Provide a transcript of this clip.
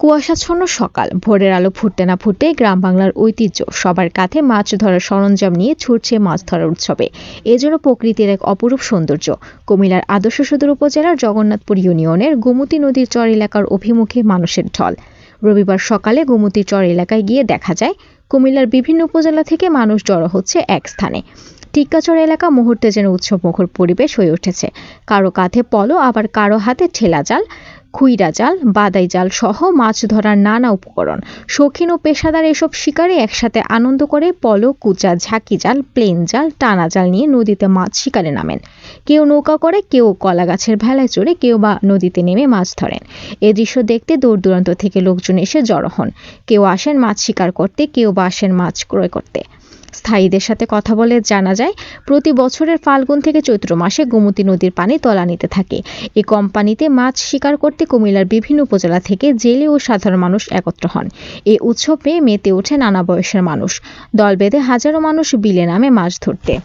কুয়াশাচ্ছন্ন সকাল। ভোরের আলো ফুটতে না ফুটতে গ্রাম বাংলার ঐতিহ্য। সবার কাঁধে মাছ ধরার সরঞ্জাম নিয়ে ছুটছে মাছ ধরার উৎসবে। এজন্য প্রকৃতির এক অপরূপ সৌন্দর্য। কুমিল্লার আদর্শ সদর উপজেলার জগন্নাথপুর ইউনিয়নের গোমতী নদীর চর এলাকার অভিমুখে মানুষের ঢল। রবিবার সকালে গোমতী চর এলাকায় গিয়ে দেখা যায়, কুমিল্লার বিভিন্ন উপজেলা থেকে মানুষ জড়ো হচ্ছে এক স্থানে। টিক্কাচর এলাকা মুহূর্তে যেন উৎসব মুখর পরিবেশ হয়ে উঠেছে। কারও কাঁধে পলো, আবার কারও হাতে ঠেলা জাল, খুইরা জাল, বাদাই জাল সহ মাছ ধরার নানা উপকরণ। শৌখিন ও পেশাদার এসব শিকারে একসাথে আনন্দ করে পলো, কুচা, ঝাঁকি জাল, প্লেন জাল, টানা জাল নিয়ে নদীতে মাছ শিকারে নামেন। কেউ নৌকা করে, কেউ কলা গাছের ভেলায় চড়ে, কেউ বা নদীতে নেমে মাছ ধরেন। এ দৃশ্য দেখতে দূর দূরান্ত থেকে লোকজন এসে জড়ো হন। কেউ আসেন মাছ শিকার করতে, কেউ বা আসেন মাছ ক্রয় করতে। স্থায়ীদের সাথে কথা বলে জানা যায়, প্রতি বছরের ফাল্গুন থেকে চৈত্র মাসে গোমতী নদীর পানি তলা নিতে থাকে। এই কোম্পানিতে মাছ শিকার করতে কুমিল্লার বিভিন্ন উপজেলা থেকে জেলে ও সাধারণ মানুষ একত্র হন। এই উৎসবে মেতে ওঠে নানা বয়সের মানুষ। দল বেঁধে হাজারো মানুষ বিলে নামে মাছ ধরতে।